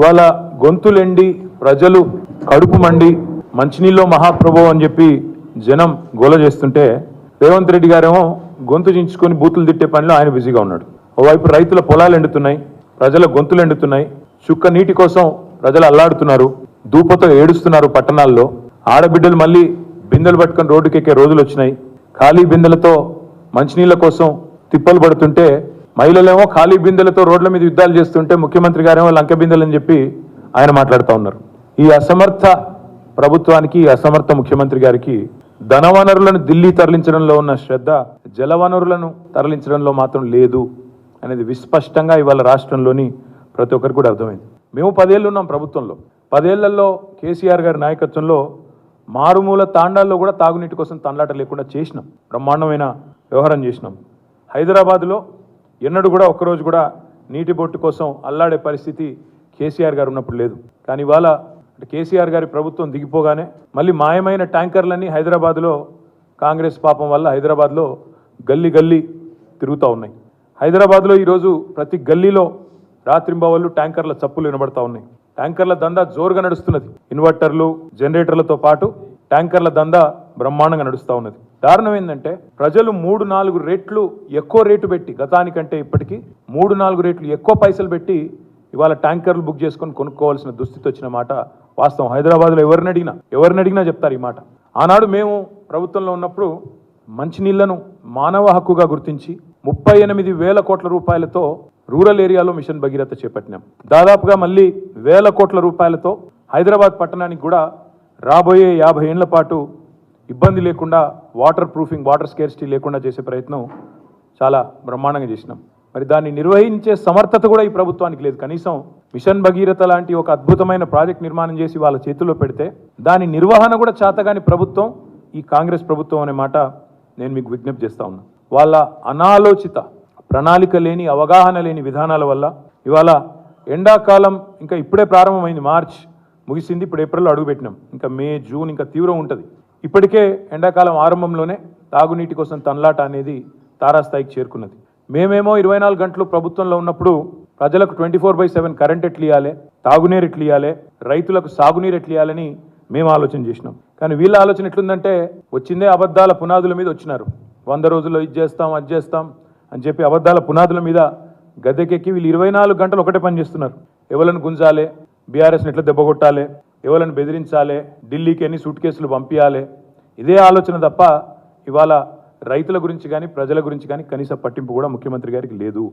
ఇవాళ గొంతులెండి ప్రజలు కడుపు మండి మంచినీళ్ళు మహాప్రభు అని చెప్పి జనం గోల చేస్తుంటే రేవంత్ రెడ్డి గారేమో గొంతు చించుకొని బూతులు తిట్టే పనిలో ఆయన బిజీగా ఉన్నాడు. ఓవైపు రైతుల పొలాలు ఎండుతున్నాయి ప్రజల గొంతులు ఎండుతున్నాయి చుక్క నీటి కోసం ప్రజలు అల్లాడుతున్నారు దూపతో ఏడుస్తున్నారు పట్టణాల్లో. ఆడబిడ్డలు మళ్ళీ బిందెలు పట్టుకొని రోడ్డుకెక్కే రోజులు వచ్చినాయి. ఖాళీ బిందెలతో మంచినీళ్ళ కోసం తిప్పలు పడుతుంటే మహిళలేమో ఖాళీ బిందెలతో రోడ్ల మీద యుద్ధాలు చేస్తుంటే ముఖ్యమంత్రి గారేమో లంక బిందెలని చెప్పి ఆయన మాట్లాడుతూ ఉన్నారు. ఈ అసమర్థ ప్రభుత్వానికి ఈ అసమర్థ ముఖ్యమంత్రి గారికి ధనవనరులను ఢిల్లీ తరలించడంలో ఉన్న శ్రద్ధ జలవనరులను తరలించడంలో మాత్రం లేదు అనేది విస్పష్టంగా ఇవాళ రాష్ట్రంలోని ప్రతి ఒక్కరికి కూడా అర్థమైంది. మేము పదేళ్ళు ఉన్నాం ప్రభుత్వంలో. పదేళ్ళలో కేసీఆర్ గారి నాయకత్వంలో మారుమూల తాండాల్లో కూడా తాగునీటి కోసం తండ్లాట లేకుండా చేసినాం. బ్రహ్మాండమైన వ్యవహారం చేసినాం. హైదరాబాద్లో ఎన్నడూ కూడా ఒక్కరోజు కూడా నీటి బొట్టు కోసం అల్లాడే పరిస్థితి కేసీఆర్ గారు ఉన్నప్పుడు లేదు. కానీ ఇవాళ అంటే కేసీఆర్ గారి ప్రభుత్వం దిగిపోగానే మళ్ళీ మాయమైన ట్యాంకర్లన్నీ హైదరాబాద్లో కాంగ్రెస్ పాపం వల్ల హైదరాబాద్లో గల్లీ గల్లీ తిరుగుతూ ఉన్నాయి. హైదరాబాద్లో ఈరోజు ప్రతి గల్లీలో రాత్రింబవళ్ళు ట్యాంకర్ల చప్పులు వినబడతా ఉన్నాయి. ట్యాంకర్ల దందా జోరుగా నడుస్తున్నది. ఇన్వర్టర్లు జనరేటర్లతో పాటు ట్యాంకర్ల దందా బ్రహ్మాండంగా నడుస్తూ ఉన్నది. దారుణం ఏంటంటే ప్రజలు మూడు నాలుగు రేట్లు ఎక్కువ రేటు పెట్టి గతానికంటే ఇప్పటికీ మూడు నాలుగు రేట్లు ఎక్కువ పైసలు పెట్టి ఇవాళ ట్యాంకర్లు బుక్ చేసుకొని కొనుక్కోవాల్సిన దుస్థితి వచ్చిన మాట వాస్తవం. హైదరాబాద్లో ఎవరిని అడిగినా ఎవరిని అడిగినా చెప్తారు ఈ మాట. ఆనాడు మేము ప్రభుత్వంలో ఉన్నప్పుడు మంచినీళ్ళను మానవ హక్కుగా గుర్తించి ముప్పై ఎనిమిది వేల కోట్ల రూపాయలతో రూరల్ ఏరియాలో మిషన్ భగీరథ చేపట్టినాం. దాదాపుగా మళ్ళీ వేల కోట్ల రూపాయలతో హైదరాబాద్ పట్టణానికి కూడా రాబోయే యాభై ఏళ్ళ పాటు ఇబ్బంది లేకుండా వాటర్ ప్రూఫింగ్ వాటర్ స్కేర్సిటీ లేకుండా చేసే ప్రయత్నం చాలా బ్రహ్మాండంగా చేసినాం. మరి దాన్ని నిర్వహించే సమర్థత కూడా ఈ ప్రభుత్వానికి లేదు. కనీసం మిషన్ భగీరథ లాంటి ఒక అద్భుతమైన ప్రాజెక్ట్ నిర్మాణం చేసి వాళ్ళ చేతుల్లో పెడితే దాని నిర్వహణ కూడా చేతగాని ప్రభుత్వం ఈ కాంగ్రెస్ ప్రభుత్వం అనే మాట నేను మీకు విజ్ఞప్తి చేస్తా ఉన్నా. వాళ్ళ అనాలోచిత ప్రణాళిక లేని అవగాహన లేని విధానాల వల్ల ఇవాళ ఎండాకాలం ఇంకా ఇప్పుడే ప్రారంభమైంది. మార్చ్ ముగిసింది. ఇప్పుడు ఏప్రిల్లో అడుగుపెట్టినాం. ఇంకా మే జూన్ ఇంకా తీవ్రం ఉంటుంది. ఇప్పటికే ఎండాకాలం ఆరంభంలోనే తాగునీటి కోసం తన్లాట అనేది తారాస్థాయికి చేరుకున్నది. మేమేమో ఇరవై నాలుగు గంటలు ప్రభుత్వంలో ఉన్నప్పుడు ప్రజలకు twenty four by seven current ఎట్లు ఇవ్వాలి తాగునీరు ఎట్లు ఇవ్వాలి రైతులకు సాగునీరు ఎట్లు ఇవ్వాలని మేము ఆలోచన చేసినాం. కానీ వీళ్ళ ఆలోచన ఎట్లుందంటే వచ్చిందే అబద్ధాల పునాదుల మీద వచ్చినారు. వంద రోజుల్లో ఇది చేస్తాం అది చేస్తాం అని చెప్పి అబద్ధాల పునాదుల మీద గద్దెకెక్కి వీళ్ళు ఇరవై నాలుగు గంటలు ఒకటే పని చేస్తున్నారు. ఎవరిని గుంజాలి బీఆర్ఎస్ని ఎట్లా దెబ్బకొట్టాలి ఎవరిని బెదిరించాలి? ఢిల్లీకి ఎన్ని సూట్ కేసులు పంపించాలి ఇదే ఆలోచన తప్ప ఇవాళ రైతుల గురించి కానీ ప్రజల గురించి కానీ కనీస పట్టింపు కూడా ముఖ్యమంత్రి గారికి లేదు.